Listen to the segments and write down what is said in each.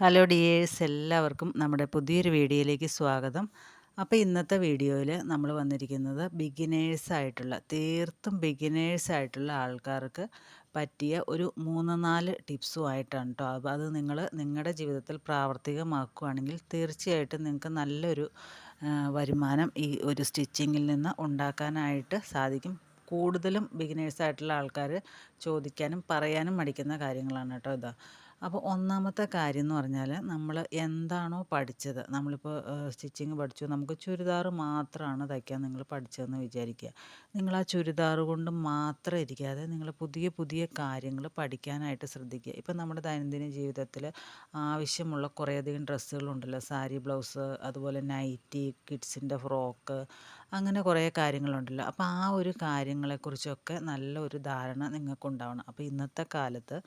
Hello dears എല്ലാവർക്കും നമ്മുടെ പുതിയൊരു വീഡിയോയിലേക്ക് സ്വാഗതം. അപ്പോൾ ഇന്നത്തെ വീഡിയോയിൽ നമ്മൾ വന്നിരിക്കുന്നത് ബിഗിനേഴ്സായിട്ടുള്ള തീർത്തും ബിഗിനേഴ്സായിട്ടുള്ള ആൾക്കാർക്ക് പറ്റിയ ഒരു മൂന്ന് നാല് ടിപ്സുമായിട്ടാണ് കേട്ടോ അപ്പോൾ അത് നിങ്ങൾ നിങ്ങളുടെ ജീവിതത്തിൽ പ്രാവർത്തികമാക്കുകയാണെങ്കിൽ തീർച്ചയായിട്ടും നിങ്ങൾക്ക് നല്ലൊരു വരുമാനം ഈ ഒരു സ്റ്റിച്ചിങ്ങിൽ നിന്ന് ഉണ്ടാക്കാനായിട്ട് സാധിക്കും. കൂടുതലും ബിഗിനേഴ്സായിട്ടുള്ള ആൾക്കാർ ചോദിക്കാനും പറയാനും മടിക്കുന്ന കാര്യങ്ങളാണ് കേട്ടോ ഇതാ. അപ്പോൾ ഒന്നാമത്തെ കാര്യം എന്ന് പറഞ്ഞാൽ നമ്മൾ എന്താണോ പഠിച്ചത്. നമ്മളിപ്പോൾ സ്റ്റിച്ചിങ് പഠിച്ചു. നമുക്ക് ചുരിദാർ മാത്രമാണ് തയ്ക്കാൻ നിങ്ങൾ പഠിച്ചതെന്ന് വിചാരിക്കുക നിങ്ങൾ ആ ചുരിദാർ കൊണ്ട് മാത്രം ഇരിക്കാതെ നിങ്ങൾ പുതിയ പുതിയ കാര്യങ്ങൾ പഠിക്കാനായിട്ട് ശ്രദ്ധിക്കുക ഇപ്പം നമ്മുടെ ദൈനംദിന ജീവിതത്തിൽ ആവശ്യമുള്ള കുറേയധികം ഡ്രസ്സുകളുണ്ടല്ലോ. സാരി ബ്ലൗസ് അതുപോലെ നൈറ്റി കിഡ്സിന്റെ ഫ്രോക്ക് അങ്ങനെ കുറേ കാര്യങ്ങളുണ്ടല്ലോ. അപ്പോൾ ആ ഒരു കാര്യങ്ങളെക്കുറിച്ചൊക്കെ നല്ല ഒരു ധാരണ നിങ്ങൾക്കുണ്ടാവണം. അപ്പോൾ ഇന്നത്തെ കാലത്ത്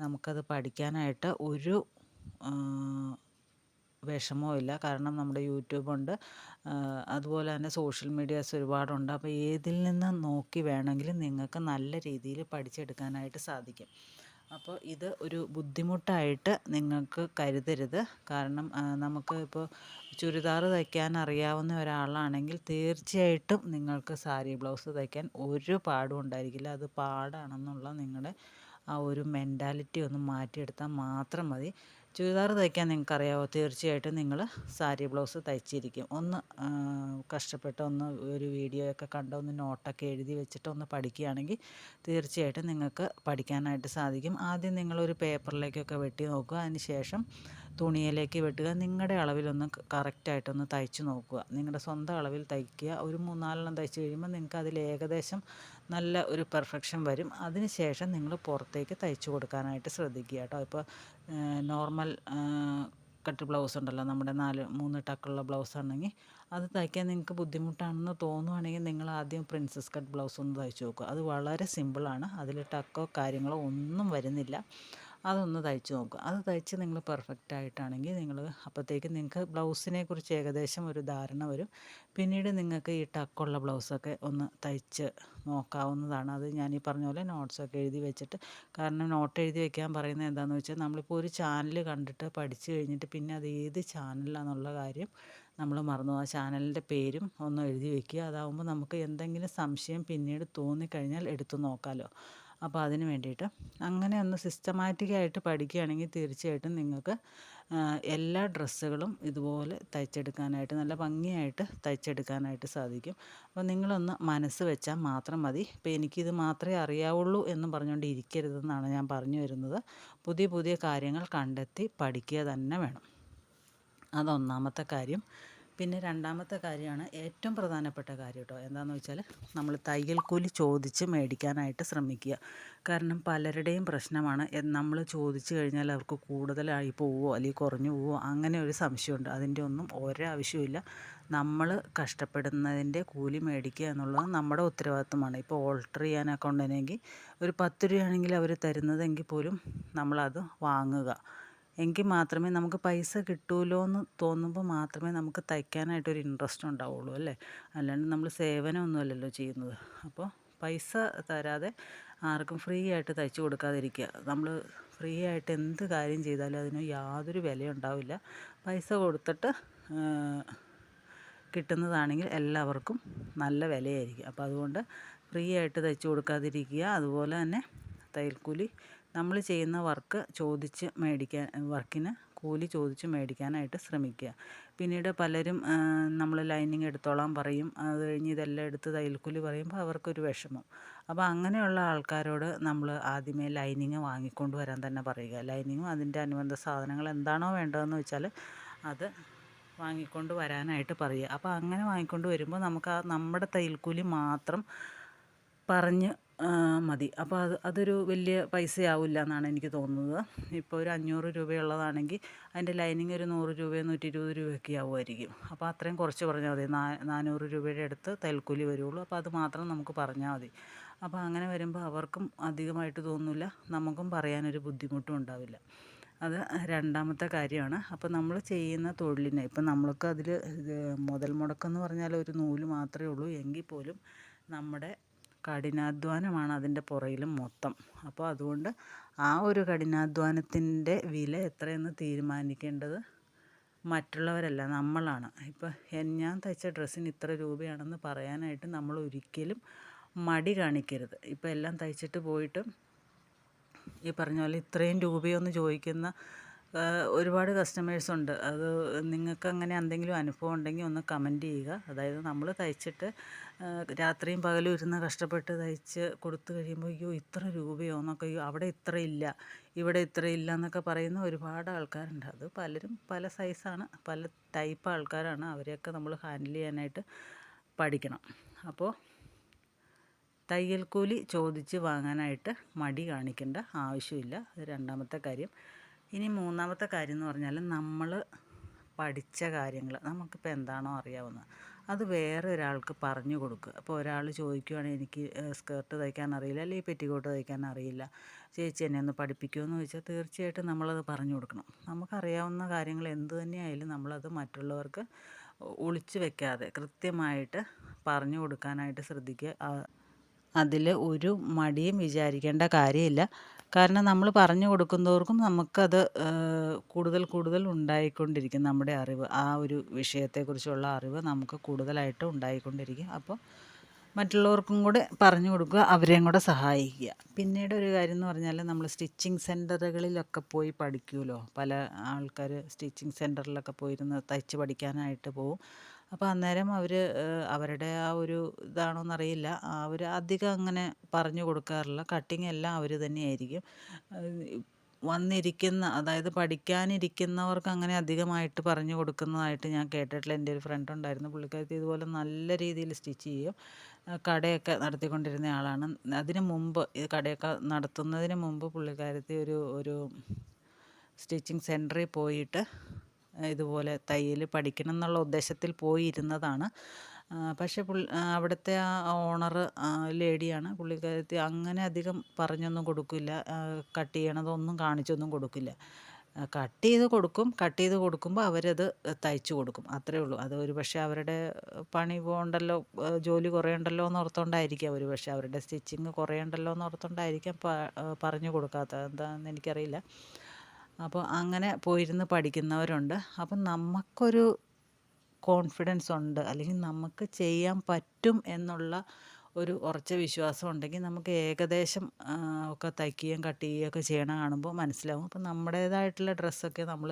നമുക്കത് പഠിക്കാനായിട്ട് ഒരു വിഷമവും ഇല്ല കാരണം നമ്മുടെ യൂട്യൂബുണ്ട് അതുപോലെ തന്നെ സോഷ്യൽ മീഡിയാസ് ഒരുപാടുണ്ട്. അപ്പോൾ ഏതിൽ നിന്ന് നോക്കി വേണമെങ്കിലും നിങ്ങൾക്ക് നല്ല രീതിയിൽ പഠിച്ചെടുക്കാനായിട്ട് സാധിക്കും. അപ്പോൾ ഇത് ഒരു ബുദ്ധിമുട്ടായിട്ട് നിങ്ങൾക്ക് കരുതരുത്. കാരണം നമുക്ക് ഇപ്പോൾ ചുരിദാർ തയ്ക്കാൻ അറിയാവുന്ന ഒരാളാണെങ്കിൽ തീർച്ചയായിട്ടും നിങ്ങൾക്ക് സാരി ബ്ലൗസ് തയ്ക്കാൻ ഒരു പാടും ഉണ്ടായിരിക്കില്ല. അത് പാടാണെന്നുള്ള നിങ്ങളുടെ ആ ഒരു മെന്റാലിറ്റി ഒന്ന് മാറ്റിയെടുത്താൽ മാത്രം മതി. ചുരിദാർ തയ്ക്കാൻ നിങ്ങൾക്കറിയാമോ തീർച്ചയായിട്ടും നിങ്ങൾ സാരി ബ്ലൗസ് തയ്ച്ചിരിക്കും. ഒന്ന് കഷ്ടപ്പെട്ട് ഒന്ന് ഒരു വീഡിയോ ഒക്കെ കണ്ട് ഒന്ന് നോട്ടൊക്കെ എഴുതി വെച്ചിട്ട് ഒന്ന് പഠിക്കുകയാണെങ്കിൽ തീർച്ചയായിട്ടും നിങ്ങൾക്ക് പഠിക്കാനായിട്ട് സാധിക്കും. ആദ്യം നിങ്ങളൊരു പേപ്പറിലേക്കൊക്കെ വെട്ടി നോക്കുക. അതിന് ശേഷം തുണിയിലേക്ക് വെട്ടുക. നിങ്ങളുടെ അളവിലൊന്ന് കറക്റ്റായിട്ടൊന്ന് തയ്ച്ച് നോക്കുക. നിങ്ങളുടെ സ്വന്തം അളവിൽ തയ്ക്കുക. ഒരു മൂന്നാലെണ്ണം തയ്ച്ച് കഴിയുമ്പോൾ നിങ്ങൾക്ക് അതിൽ ഏകദേശം നല്ല ഒരു പെർഫെക്ഷൻ വരും. അതിന് ശേഷം നിങ്ങൾ പുറത്തേക്ക് തയ്ച്ച് കൊടുക്കാനായിട്ട് ശ്രദ്ധിക്കുക കേട്ടോ. ഇപ്പോൾ നോർമൽ കട്ട് ബ്ലൗസ് ഉണ്ടല്ലോ. നമ്മുടെ നാല് മൂന്ന് ടക്കുള്ള ബ്ലൗസ് ആണെങ്കിൽ അത് തയ്ക്കാൻ നിങ്ങൾക്ക് ബുദ്ധിമുട്ടാണെന്ന് തോന്നുവാണെങ്കിൽ നിങ്ങൾ ആദ്യം പ്രിൻസസ് കട്ട് ബ്ലൗസ് ഒന്ന് തയ്ച്ച് നോക്കുക. അത് വളരെ സിമ്പിളാണ്. അതിൽ ടക്കോ കാര്യങ്ങളോ ഒന്നും വരുന്നില്ല. അതൊന്ന് തയ്ച്ച് നോക്കുക. അത് തയ്ച്ച് നിങ്ങൾ പെർഫെക്റ്റ് ആയിട്ടാണെങ്കിൽ നിങ്ങൾ അപ്പോഴത്തേക്ക് നിങ്ങൾക്ക് ബ്ലൗസിനെ കുറിച്ച് ഏകദേശം ഒരു ധാരണ വരും. പിന്നീട് നിങ്ങൾക്ക് ഈ ടക്കുള്ള ബ്ലൗസൊക്കെ ഒന്ന് തയ്ച്ച് നോക്കാവുന്നതാണ്. അത് ഞാൻ ഈ പറഞ്ഞ പോലെ നോട്ട്സൊക്കെ എഴുതി വെച്ചിട്ട് കാരണം നോട്ട് എഴുതി വെക്കാൻ പറയുന്നത് എന്താണെന്ന് വെച്ചാൽ നമ്മളിപ്പോൾ ഒരു ചാനൽ കണ്ടിട്ട് പഠിച്ചു കഴിഞ്ഞിട്ട് പിന്നെ അത് ഏത് ചാനലാണെന്നുള്ള കാര്യം നമ്മൾ മറന്നു. ആ ചാനലിന്റെ പേരും ഒന്ന് എഴുതി വെക്കുക. അതാവുമ്പോൾ നമുക്ക് എന്തെങ്കിലും സംശയം പിന്നീട് തോന്നിക്കഴിഞ്ഞാൽ എടുത്തു നോക്കാമല്ലോ അപ്പോൾ അതിന് വേണ്ടിയിട്ട് അങ്ങനെ ഒന്ന് സിസ്റ്റമാറ്റിക്കായിട്ട് പഠിക്കുകയാണെങ്കിൽ തീർച്ചയായിട്ടും നിങ്ങൾക്ക് എല്ലാ ഡ്രസ്സുകളും ഇതുപോലെ തയ്ച്ചെടുക്കാനായിട്ട് നല്ല ഭംഗിയായിട്ട് തയ്ച്ചെടുക്കാനായിട്ട് സാധിക്കും. അപ്പോൾ നിങ്ങളൊന്ന് മനസ്സ് വെച്ചാൽ മാത്രം മതി. ഇപ്പോൾ എനിക്കിത് മാത്രമേ അറിയാവുള്ളൂ എന്ന് പറഞ്ഞുകൊണ്ട് ഇരിക്കരുതെന്നാണ് ഞാൻ പറഞ്ഞു വരുന്നത്. പുതിയ പുതിയ കാര്യങ്ങൾ കണ്ടെത്തി പഠിക്കുക തന്നെ വേണം. അതൊന്നാമത്തെ കാര്യം. പിന്നെ രണ്ടാമത്തെ കാര്യമാണ് ഏറ്റവും പ്രധാനപ്പെട്ട കാര്യം കേട്ടോ എന്താണെന്ന് വെച്ചാൽ നമ്മൾ തയ്യൽ കൂലി ചോദിച്ച് മേടിക്കാനായിട്ട് ശ്രമിക്കുക. കാരണം പലരുടെയും പ്രശ്നമാണ്. നമ്മൾ ചോദിച്ചു കഴിഞ്ഞാൽ അവർക്ക് കൂടുതലായി പോവോ അല്ലെങ്കിൽ കുറഞ്ഞു പോവോ അങ്ങനെ ഒരു സംശയമുണ്ട്. അതിന്റെ ഒന്നും ഒരാവശ്യമില്ല നമ്മൾ കഷ്ടപ്പെടുന്നതിന്റെ കൂലി മേടിക്കുക എന്നുള്ളത് നമ്മുടെ ഉത്തരവാദിത്വമാണ്. ഇപ്പോൾ ഓൾട്ടർ ചെയ്യാനൊക്കെ ഉണ്ടെങ്കിൽ ഒരു പത്ത് രൂപയാണെങ്കിൽ അവർ തരുന്നതെങ്കിൽ പോലും നമ്മളത് വാങ്ങുക. എങ്കിൽ മാത്രമേ നമുക്ക് പൈസ കിട്ടുമല്ലോ എന്ന് തോന്നുമ്പോൾ മാത്രമേ നമുക്ക് തയ്ക്കാനായിട്ടൊരു ഇൻട്രസ്റ്റ് ഉണ്ടാവുള്ളൂ അല്ലേ? അല്ലാണ്ട് നമ്മൾ സേവനമൊന്നുമല്ലല്ലോ ചെയ്യുന്നത്. അപ്പോൾ പൈസ തരാതെ ആർക്കും ഫ്രീ ആയിട്ട് തയ്ച്ചു കൊടുക്കാതിരിക്കുക. നമ്മൾ ഫ്രീ ആയിട്ട് എന്ത് കാര്യം ചെയ്താലും അതിന് യാതൊരു വിലയുണ്ടാവില്ല പൈസ കൊടുത്തിട്ട് കിട്ടുന്നതാണെങ്കിൽ എല്ലാവർക്കും നല്ല വിലയായിരിക്കും. അപ്പോൾ അതുകൊണ്ട് ഫ്രീ ആയിട്ട് തയ്ച്ചു കൊടുക്കാതിരിക്കുക. അതുപോലെ തന്നെ തയ്യൽക്കൂലി നമ്മൾ ചെയ്യുന്ന വർക്ക് ചോദിച്ച് മേടിക്കാൻ വർക്കിന് കൂലി ചോദിച്ച് മേടിക്കാനായിട്ട് ശ്രമിക്കുക. പിന്നീട് പലരും നമ്മൾ ലൈനിങ് എടുത്തോളാൻ പറയും. അത് കഴിഞ്ഞ് ഇതെല്ലാം എടുത്ത് തയ്യൽക്കൂലി പറയുമ്പോൾ അവർക്കൊരു വിഷമം. അപ്പോൾ അങ്ങനെയുള്ള ആൾക്കാരോട് നമ്മൾ ആദ്യമേ ലൈനിങ് വാങ്ങിക്കൊണ്ട് വരാൻ തന്നെ പറയുക. ലൈനിങ്ങും അതിന്റെ അനുബന്ധ സാധനങ്ങൾ എന്താണോ വേണ്ടതെന്ന് വെച്ചാൽ അത് വാങ്ങിക്കൊണ്ട് വരാനായിട്ട് പറയുക. അപ്പോൾ അങ്ങനെ വാങ്ങിക്കൊണ്ട് വരുമ്പോൾ നമുക്ക് ആ നമ്മുടെ തയ്യൽക്കൂലി മാത്രം പറഞ്ഞ് മതി. അപ്പോൾ അത് അതൊരു വലിയ പൈസയാവില്ല എന്നാണ് എനിക്ക് തോന്നുന്നത്. ഇപ്പോൾ ഒരു അഞ്ഞൂറ് രൂപയുള്ളതാണെങ്കിൽ അതിന്റെ ലൈനിങ് ഒരു നൂറ് രൂപയോ നൂറ്റി ഇരുപത് രൂപയൊക്കെ ആവുമായിരിക്കും. അപ്പോൾ അത്രയും കുറച്ച് പറഞ്ഞാൽ മതി. നാനൂറ് രൂപയുടെ അടുത്ത് തൽക്കൂലി വരുള്ളൂ. അപ്പോൾ അത് മാത്രം നമുക്ക് പറഞ്ഞാൽ മതി. അപ്പോൾ അങ്ങനെ വരുമ്പോൾ അവർക്കും അധികമായിട്ട് തോന്നില്ല നമുക്കും പറയാനൊരു ബുദ്ധിമുട്ടും ഉണ്ടാവില്ല. അത് രണ്ടാമത്തെ കാര്യമാണ്. അപ്പോൾ നമ്മൾ ചെയ്യുന്ന തൊഴിലിനെ ഇപ്പം നമ്മൾക്ക് അതിൽ മുതൽ മുടക്കെന്ന് പറഞ്ഞാൽ ഒരു നൂൽ മാത്രമേ ഉള്ളൂ. എങ്കിൽ പോലും നമ്മുടെ കഠിനാധ്വാനമാണ് അതിന്റെ പുറകിലും മൊത്തം. അപ്പോൾ അതുകൊണ്ട് ആ ഒരു കഠിനാധ്വാനത്തിന്റെ വില എത്രയെന്ന് തീരുമാനിക്കേണ്ടത് മറ്റുള്ളവരല്ല നമ്മളാണ്. ഇപ്പം ഞാൻ തയ്ച്ച ഡ്രസ്സിന് ഇത്ര രൂപയാണെന്ന് പറയാനായിട്ട് നമ്മൾ ഒരിക്കലും മടി കാണിക്കരുത്. ഇപ്പം എല്ലാം തയ്ച്ചിട്ട് പോയിട്ട് ഈ പറഞ്ഞ പോലെ ഇത്രയും രൂപയൊന്ന് ചോദിക്കുന്ന ഒരുപാട് കസ്റ്റമേഴ്സ് ഉണ്ട്. അത് നിങ്ങൾക്ക് അങ്ങനെ എന്തെങ്കിലും അനുഭവം ഉണ്ടെങ്കിൽ ഒന്ന് കമന്റ് ചെയ്യുക. അതായത് നമ്മൾ തയ്ച്ചിട്ട് രാത്രിയും പകലും ഇരുന്ന് കഷ്ടപ്പെട്ട് തയ്ച്ച് കൊടുത്തു കഴിയുമ്പോൾ അയ്യോ ഇത്ര രൂപയോ? എന്നൊക്കെ അവിടെ ഇത്ര ഇല്ല ഇവിടെ ഇത്ര എന്നൊക്കെ പറയുന്ന ഒരുപാട് ആൾക്കാരുണ്ട്. അത് പലരും പല സൈസാണ് പല ടൈപ്പ് ആൾക്കാരാണ് അവരെയൊക്കെ നമ്മൾ ഹാൻഡിൽ ചെയ്യാനായിട്ട് പഠിക്കണം. അപ്പോൾ തയ്യൽ കൂലി ചോദിച്ച് വാങ്ങാനായിട്ട് മടി കാണിക്കേണ്ട ആവശ്യമില്ല. അത് രണ്ടാമത്തെ കാര്യം. ഇനി മൂന്നാമത്തെ കാര്യം എന്ന് പറഞ്ഞാൽ നമ്മൾ പഠിച്ച കാര്യങ്ങൾ നമുക്കിപ്പോൾ എന്താണോ അറിയാവുന്നത്. അത് വേറെ ഒരാൾക്ക് പറഞ്ഞു കൊടുക്കുക. അപ്പോൾ ഒരാൾ ചോദിക്കുവാണെങ്കിൽ എനിക്ക് സ്കേർട്ട് തയ്ക്കാൻ അറിയില്ല അല്ലെങ്കിൽ പെറ്റിക്കോട്ട് തയ്ക്കാൻ അറിയില്ല. ചേച്ചി എന്നെ ഒന്ന് പഠിപ്പിക്കുമോ എന്ന് ചോദിച്ചാൽ തീർച്ചയായിട്ടും നമ്മളത് പറഞ്ഞു കൊടുക്കണം. നമുക്കറിയാവുന്ന കാര്യങ്ങൾ എന്ത് തന്നെയായാലും നമ്മളത് മറ്റുള്ളവർക്ക് ഒളിച്ചു വെക്കാതെ കൃത്യമായിട്ട് പറഞ്ഞു കൊടുക്കാനായിട്ട് ശ്രദ്ധിക്കുക. അതിൽ ഒരു മടിയും വിചാരിക്കേണ്ട കാര്യമില്ല. കാരണം നമ്മൾ പറഞ്ഞു കൊടുക്കുന്നവർക്കും നമുക്കത് കൂടുതൽ കൂടുതൽ ഉണ്ടായിക്കൊണ്ടിരിക്കും. നമ്മുടെ അറിവ് ആ ഒരു വിഷയത്തെക്കുറിച്ചുള്ള അറിവ് നമുക്ക് കൂടുതലായിട്ട് ഉണ്ടായിക്കൊണ്ടിരിക്കും. അപ്പോൾ മറ്റുള്ളവർക്കും കൂടെ പറഞ്ഞു കൊടുക്കുക അവരെയും കൂടെ സഹായിക്കുക. പിന്നീട് ഒരു കാര്യം എന്ന് പറഞ്ഞാൽ നമ്മൾ സ്റ്റിച്ചിങ് സെന്ററുകളിലൊക്കെ പോയി പഠിക്കുമല്ലോ പല ആൾക്കാർ സ്റ്റിച്ചിങ് സെന്ററിലൊക്കെ പോയിരുന്ന് തയ്ച്ച് പഠിക്കാനായിട്ട് പോവും. അപ്പോൾ അന്നേരം അവർ അവരുടെ ആ ഒരു ഇതാണോയെന്നറിയില്ല അവർ അധികം അങ്ങനെ പറഞ്ഞു കൊടുക്കാറില്ല. കട്ടിങ് എല്ലാം അവർ തന്നെയായിരിക്കും. വന്നിരിക്കുന്ന അതായത് പഠിക്കാനിരിക്കുന്നവർക്ക് അങ്ങനെ അധികമായിട്ട് പറഞ്ഞു കൊടുക്കുന്നതായിട്ട് ഞാൻ കേട്ടിട്ടില്ല. എന്റെ ഒരു ഫ്രണ്ട് ഉണ്ടായിരുന്നു. പുള്ളിക്കാരത്തി ഇതുപോലെ നല്ല രീതിയിൽ സ്റ്റിച്ച് ചെയ്യും. കടയൊക്കെ നടത്തിക്കൊണ്ടിരുന്ന ആളാണ്. അതിന് മുമ്പ് ഈ കടയൊക്കെ നടത്തുന്നതിന് മുമ്പ് പുള്ളിക്കാരത്തി ഒരു ഒരു സ്റ്റിച്ചിങ് സെന്ററിൽ പോയിട്ട് ഇതുപോലെ തയ്യൽ പഠിക്കണം എന്നുള്ള ഉദ്ദേശത്തിൽ പോയി ഇരുന്നതാണ് പക്ഷേ പുള്ളി അവിടുത്തെ ആ ഓണർ ലേഡിയാണ് പുള്ളിക്കാരത്തി അങ്ങനെ അധികം പറഞ്ഞൊന്നും കൊടുക്കില്ല. കട്ട് ചെയ്യണതൊന്നും കാണിച്ചൊന്നും കൊടുക്കില്ല. കട്ട് ചെയ്ത് കൊടുക്കും. കട്ട് ചെയ്ത് കൊടുക്കുമ്പോൾ അവരത് തയ്ച്ചു കൊടുക്കും. അത്രേ ഉള്ളൂ. അത് ഒരു പക്ഷേ അവരുടെ പണി പോകണ്ടല്ലോ ജോലി കുറയണ്ടല്ലോ എന്ന് ഓർത്തുകൊണ്ടായിരിക്കാം ഒരു പക്ഷേ അവരുടെ സ്റ്റിച്ചിങ് കുറയണ്ടല്ലോ എന്ന് ഓർത്തുകൊണ്ടായിരിക്കാം പറഞ്ഞു കൊടുക്കാത്തത്. എന്താണെന്ന് എനിക്കറിയില്ല. അപ്പോൾ അങ്ങനെ പോയിരുന്ന് പഠിക്കുന്നവരുണ്ട്. അപ്പം നമുക്കൊരു കോൺഫിഡൻസ് ഉണ്ട്. അല്ലെങ്കിൽ നമുക്ക് ചെയ്യാൻ പറ്റും എന്നുള്ള ഒരു ഉറച്ച വിശ്വാസം ഉണ്ടെങ്കിൽ നമുക്ക് ഏകദേശം ഒക്കെ തയ്ക്കുകയും കട്ട് ചെയ്യുകയും ഒക്കെ ചെയ്യണ കാണുമ്പോൾ മനസ്സിലാവും. അപ്പം നമ്മുടേതായിട്ടുള്ള ഡ്രസ്സൊക്കെ നമ്മൾ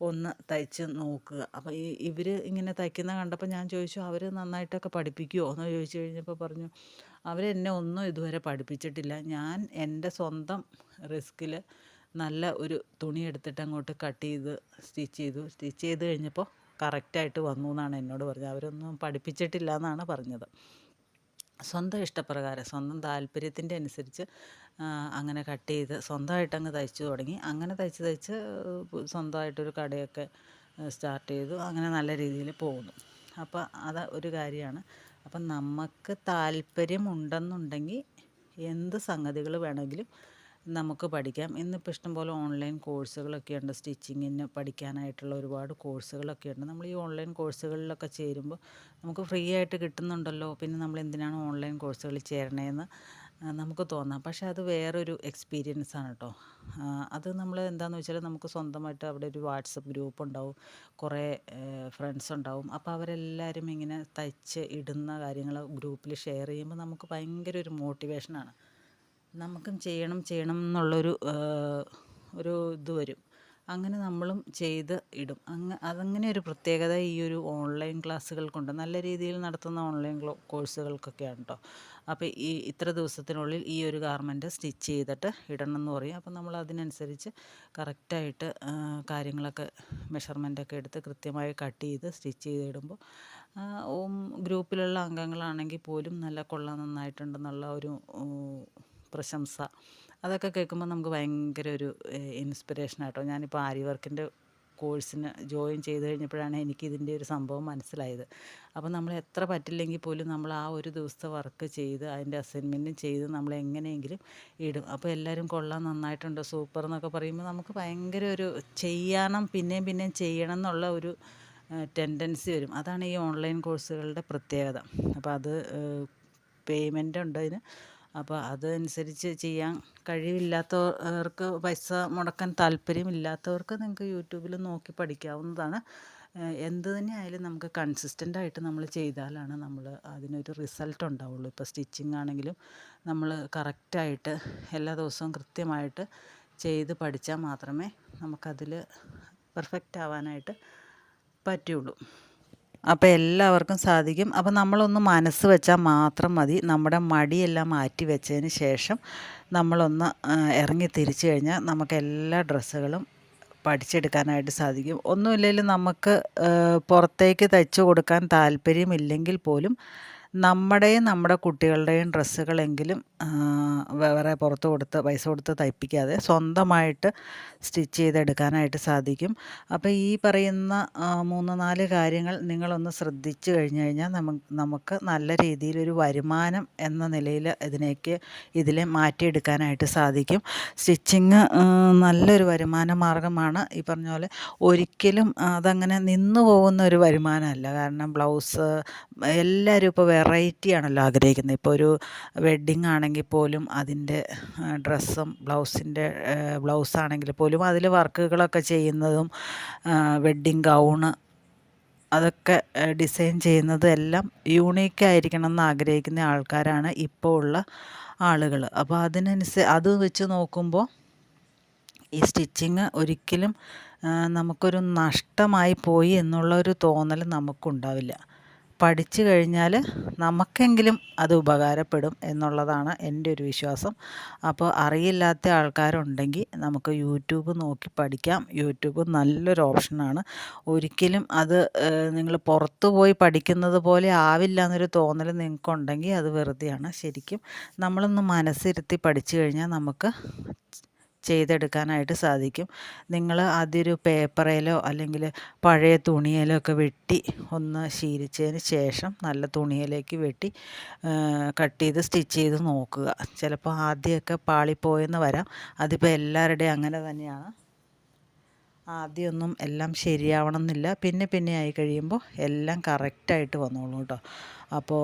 ഒന്ന് തയ്ച്ച് നോക്കുക. അപ്പോൾ ഈ ഇവർ ഇങ്ങനെ തയ്ക്കുന്ന കണ്ടപ്പോൾ ഞാൻ ചോദിച്ചു അവർ നന്നായിട്ടൊക്കെ പഠിപ്പിക്കുമോ എന്ന് ചോദിച്ചു കഴിഞ്ഞപ്പോൾ പറഞ്ഞു അവരെന്നെ ഒന്നും ഇതുവരെ പഠിപ്പിച്ചിട്ടില്ല. ഞാൻ എന്റെ സ്വന്തം റിസ്കിൽ നല്ല ഒരു തുണി എടുത്തിട്ട് അങ്ങോട്ട് കട്ട് ചെയ്ത് സ്റ്റിച്ച് ചെയ്തു. സ്റ്റിച്ച് ചെയ്ത് കഴിഞ്ഞപ്പോൾ കറക്റ്റായിട്ട് വന്നു എന്നാണ് എന്നോട് പറഞ്ഞത്. അവരൊന്നും പഠിപ്പിച്ചിട്ടില്ല എന്നാണ് പറഞ്ഞത്. സ്വന്തം ഇഷ്ടപ്രകാരം സ്വന്തം താല്പര്യത്തിന്റെ അനുസരിച്ച് അങ്ങനെ കട്ട് ചെയ്ത് സ്വന്തമായിട്ട് അങ്ങ് തയ്ച്ചു തുടങ്ങി. അങ്ങനെ തയ്ച്ച് തയ്ച്ച് സ്വന്തമായിട്ടൊരു കടയൊക്കെ സ്റ്റാർട്ട് ചെയ്തു. അങ്ങനെ നല്ല രീതിയിൽ പോകുന്നു. അപ്പോൾ അത് ഒരു കാര്യമാണ്. അപ്പം നമുക്ക് താല്പര്യമുണ്ടെന്നുണ്ടെങ്കിൽ എന്ത് സംഗതികൾ വേണമെങ്കിലും നമുക്ക് പഠിക്കാം. ഇന്നിപ്പോൾ ഇഷ്ടംപോലെ ഓൺലൈൻ കോഴ്സുകളൊക്കെ ഉണ്ട്. സ്റ്റിച്ചിങ്ങിന് പഠിക്കാനായിട്ടുള്ള ഒരുപാട് കോഴ്സുകളൊക്കെ ഉണ്ട്. നമ്മൾ ഈ ഓൺലൈൻ കോഴ്സുകളിലൊക്കെ ചേരുമ്പോൾ നമുക്ക് ഫ്രീ ആയിട്ട് കിട്ടുന്നുണ്ടല്ലോ. പിന്നെ നമ്മൾ എന്തിനാണ് ഓൺലൈൻ കോഴ്സുകളിൽ ചേരണേന്ന് നമുക്ക് തോന്നാം. പക്ഷെ അത് വേറൊരു എക്സ്പീരിയൻസ് ആണ് കേട്ടോ അത് നമ്മൾ എന്താണെന്ന് വെച്ചാൽ നമുക്ക് സ്വന്തമായിട്ട് അവിടെ ഒരു വാട്സപ്പ് ഗ്രൂപ്പ് ഉണ്ടാവും. കുറേ ഫ്രണ്ട്സ് ഉണ്ടാവും. അപ്പോൾ അവരെല്ലാവരും ഇങ്ങനെ തയ്ച്ച് ഇടുന്ന കാര്യങ്ങൾ ഗ്രൂപ്പിൽ ഷെയർ ചെയ്യുമ്പോൾ നമുക്ക് ഭയങ്കര ഒരു മോട്ടിവേഷനാണ് നമുക്കും ചെയ്യണം ചെയ്യണം എന്നുള്ളൊരു ഒരു ഇത് വരും. അങ്ങനെ നമ്മളും ചെയ്ത് ഇടും. അങ്ങ അതങ്ങനെ ഒരു പ്രത്യേകത ഈ ഒരു ഓൺലൈൻ ക്ലാസ്സുകൾക്കുണ്ട്. നല്ല രീതിയിൽ നടത്തുന്ന ഓൺലൈൻ കോഴ്സുകൾക്കൊക്കെയാണ് കേട്ടോ അപ്പോൾ ഈ ഇത്ര ദിവസത്തിനുള്ളിൽ ഈ ഒരു ഗാർമെന്റ് സ്റ്റിച്ച് ചെയ്തിട്ട് ഇടണം എന്ന് പറയും. അപ്പോൾ നമ്മൾ അതിനനുസരിച്ച് കറക്റ്റായിട്ട് കാര്യങ്ങളൊക്കെ മെഷർമെന്റൊക്കെ എടുത്ത് കൃത്യമായി കട്ട് ചെയ്ത് സ്റ്റിച്ച് ചെയ്ത് ഇടുമ്പോൾ ഗ്രൂപ്പിലുള്ള അംഗങ്ങളാണെങ്കിൽ പോലും നല്ല കൊള്ളാം നന്നായിട്ടുണ്ടെന്നുള്ള ഒരു പ്രശംസ. അതൊക്കെ കേൾക്കുമ്പോൾ നമുക്ക് ഭയങ്കര ഒരു ഇൻസ്പിറേഷൻ ആട്ടോ. ഞാനിപ്പോൾ ആരി വർക്കിന്റെ കോഴ്സിന് ജോയിൻ ചെയ്ത് കഴിഞ്ഞപ്പോഴാണ് എനിക്ക് ഇതിന്റെ ഒരു സംഭവം മനസ്സിലായത്. അപ്പോൾ നമ്മൾ എത്ര പറ്റില്ലെങ്കിൽ പോലും നമ്മൾ ആ ഒരു ദിവസത്തെ വർക്ക് ചെയ്ത് അതിന്റെ അസൈൻമെന്റും ചെയ്ത് നമ്മൾ എങ്ങനെയെങ്കിലും ഇടും. അപ്പോൾ എല്ലാവരും കൊള്ളാൻ നന്നായിട്ടുണ്ട് സൂപ്പർ എന്നൊക്കെ പറയുമ്പോൾ നമുക്ക് ഭയങ്കര ഒരു ചെയ്യണം പിന്നെയും പിന്നെയും ചെയ്യണം എന്നുള്ള ഒരു ടെൻഡൻസി വരും. അതാണ് ഈ ഓൺലൈൻ കോഴ്സുകളുടെ പ്രത്യേകത. അപ്പോൾ അത് പേയ്മെന്റ് ഉണ്ട് അതിന്. അപ്പോൾ അതനുസരിച്ച് ചെയ്യാൻ കഴിവില്ലാത്തവർക്ക് പൈസ മുടക്കാൻ താല്പര്യമില്ലാത്തവർക്ക് നിങ്ങൾക്ക് യൂട്യൂബിൽ നോക്കി പഠിക്കാവുന്നതാണ്. എന്ത് തന്നെ ആയാലും നമുക്ക് കൺസിസ്റ്റന്റ് ആയിട്ട് നമ്മൾ ചെയ്താലാണ് നമ്മൾ അതിനൊരു റിസൾട്ട് ഉണ്ടാവുള്ളൂ. ഇപ്പോൾ സ്റ്റിച്ചിങ് ആണെങ്കിലും നമ്മൾ കറക്റ്റായിട്ട് എല്ലാ ദിവസവും കൃത്യമായിട്ട് ചെയ്ത് പഠിച്ചാൽ മാത്രമേ നമുക്കതിൽ പെർഫെക്റ്റ് ആവാനായിട്ട് പറ്റുള്ളൂ. അപ്പോൾ എല്ലാവർക്കും സാധിക്കും. അപ്പോൾ നമ്മളൊന്ന് മനസ്സ് വെച്ചാൽ മാത്രം മതി. നമ്മുടെ മടിയെല്ലാം മാറ്റി വെച്ചതിന് ശേഷം നമ്മളൊന്ന് ഇറങ്ങി തിരിച്ചു കഴിഞ്ഞാൽ നമുക്ക് എല്ലാ ഡ്രസ്സുകളും പഠിച്ചെടുക്കാനായിട്ട് സാധിക്കും. ഒന്നുമില്ലെങ്കിലും നമുക്ക് പുറത്തേക്ക് തയ്ച്ചു കൊടുക്കാൻ താല്പര്യമില്ലെങ്കിൽ പോലും നമ്മുടെയും നമ്മുടെ കുട്ടികളുടെയും ഡ്രസ്സുകളെങ്കിലും വേറെ പുറത്ത് കൊടുത്ത് പൈസ കൊടുത്ത് തയ്പ്പിക്കാതെ സ്വന്തമായിട്ട് സ്റ്റിച്ച് ചെയ്തെടുക്കാനായിട്ട് സാധിക്കും. അപ്പോൾ ഈ പറയുന്ന മൂന്ന് നാല് കാര്യങ്ങൾ നിങ്ങളൊന്ന് ശ്രദ്ധിച്ചു കഴിഞ്ഞു കഴിഞ്ഞാൽ നമുക്ക് നല്ല രീതിയിലൊരു വരുമാനം എന്ന നിലയിൽ ഇതിനേക്ക് ഇതിലെ മാറ്റിയെടുക്കാനായിട്ട് സാധിക്കും. സ്റ്റിച്ചിങ് നല്ലൊരു വരുമാന മാർഗമാണ്. ഈ പറഞ്ഞ പോലെ ഒരിക്കലും അതങ്ങനെ നിന്നു പോകുന്ന ഒരു വരുമാനമല്ല. കാരണം ബ്ലൗസ് എല്ലാവരും ഇപ്പോൾ വെറൈറ്റി ആണല്ലോ ആഗ്രഹിക്കുന്നത്. ഇപ്പോൾ ഒരു വെഡ്ഡിങ് ആണെങ്കിൽ പോലും അതിന്റെ ഡ്രസ്സും ബ്ലൗസിന്റെ ബ്ലൗസ് ആണെങ്കിൽ പോലും അതിൽ വർക്കുകളൊക്കെ ചെയ്യുന്നതും വെഡ്ഡിങ് ഗൗണ് അതൊക്കെ ഡിസൈൻ ചെയ്യുന്നതും എല്ലാം യൂണീക്കായിരിക്കണം എന്ന് ആഗ്രഹിക്കുന്ന ആൾക്കാരാണ് ഇപ്പോൾ ഉള്ള ആളുകൾ. അപ്പോൾ അതിനനുസരിച്ച് അത് വെച്ച് നോക്കുമ്പോൾ ഈ സ്റ്റിച്ചിങ് ഒരിക്കലും നമുക്കൊരു നഷ്ടമായി പോയി എന്നുള്ള ഒരു തോന്നൽ നമുക്കുണ്ടാവില്ല. പഠിച്ചു കഴിഞ്ഞാൽ നമുക്കെങ്കിലും അത് ഉപകാരപ്പെടും എന്നുള്ളതാണ് എന്റെ ഒരു വിശ്വാസം. അപ്പോൾ അറിയില്ലാത്ത ആൾക്കാരുണ്ടെങ്കിൽ നമുക്ക് യൂട്യൂബ് നോക്കി പഠിക്കാം. യൂട്യൂബ് നല്ലൊരു ഓപ്ഷനാണ്. ഒരിക്കലും അത് നിങ്ങൾ പുറത്തു പോയി പഠിക്കുന്നത് പോലെ ആവില്ല എന്നൊരു തോന്നൽ നിങ്ങൾക്കുണ്ടെങ്കിൽ അത് വെറുതെയാണ്. ശരിക്കും നമ്മളൊന്ന് മനസ്സിരുത്തി പഠിച്ചു കഴിഞ്ഞാൽ നമുക്ക് ചെയ്തെടുക്കാനായിട്ട് സാധിക്കും. നിങ്ങൾ ആദ്യമൊരു പേപ്പറിലോ അല്ലെങ്കിൽ പഴയ തുണിയിലോ ഒക്കെ വെട്ടി ഒന്ന് ശീലിച്ചതിന് ശേഷം നല്ല തുണിയിലേക്ക് വെട്ടി കട്ട് ചെയ്ത് സ്റ്റിച്ച് ചെയ്ത് നോക്കുക. ചിലപ്പോൾ ആദ്യമൊക്കെ പാളിപ്പോയെന്ന് വരാം. അതിപ്പോൾ എല്ലാവരുടെയും അങ്ങനെ തന്നെയാണ്. ആദ്യമൊന്നും എല്ലാം ശരിയാവണം എന്നില്ല പിന്നെ പിന്നെ ആയി കഴിയുമ്പോൾ എല്ലാം കറക്റ്റായിട്ട് വന്നോളൂ കേട്ടോ. അപ്പോൾ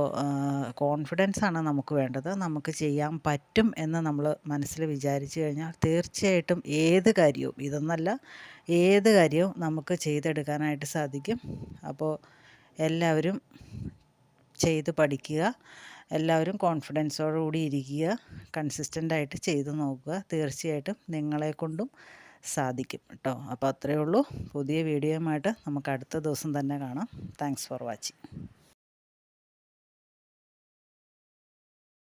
കോൺഫിഡൻസ് ആണ് നമുക്ക് വേണ്ടത്. നമുക്ക് ചെയ്യാൻ പറ്റും എന്ന് നമ്മൾ മനസ്സിൽ വിചാരിച്ചു കഴിഞ്ഞാൽ തീർച്ചയായിട്ടും ഏത് കാര്യവും ഇതൊന്നല്ല ഏത് കാര്യവും നമുക്ക് ചെയ്തെടുക്കാനായിട്ട് സാധിക്കും. അപ്പോൾ എല്ലാവരും ചെയ്ത് പഠിക്കുക. എല്ലാവരും കോൺഫിഡൻസോടുകൂടി ഇരിക്കുക. കൺസിസ്റ്റന്റായിട്ട് ചെയ്തു നോക്കുക. തീർച്ചയായിട്ടും നിങ്ങളെക്കൊണ്ടും സാധിക്കും കേട്ടോ. അപ്പോൾ അത്രയേ ഉള്ളൂ. പുതിയ വീഡിയോയുമായിട്ട് നമുക്ക് അടുത്ത ദിവസം തന്നെ കാണാം. Thanks for watching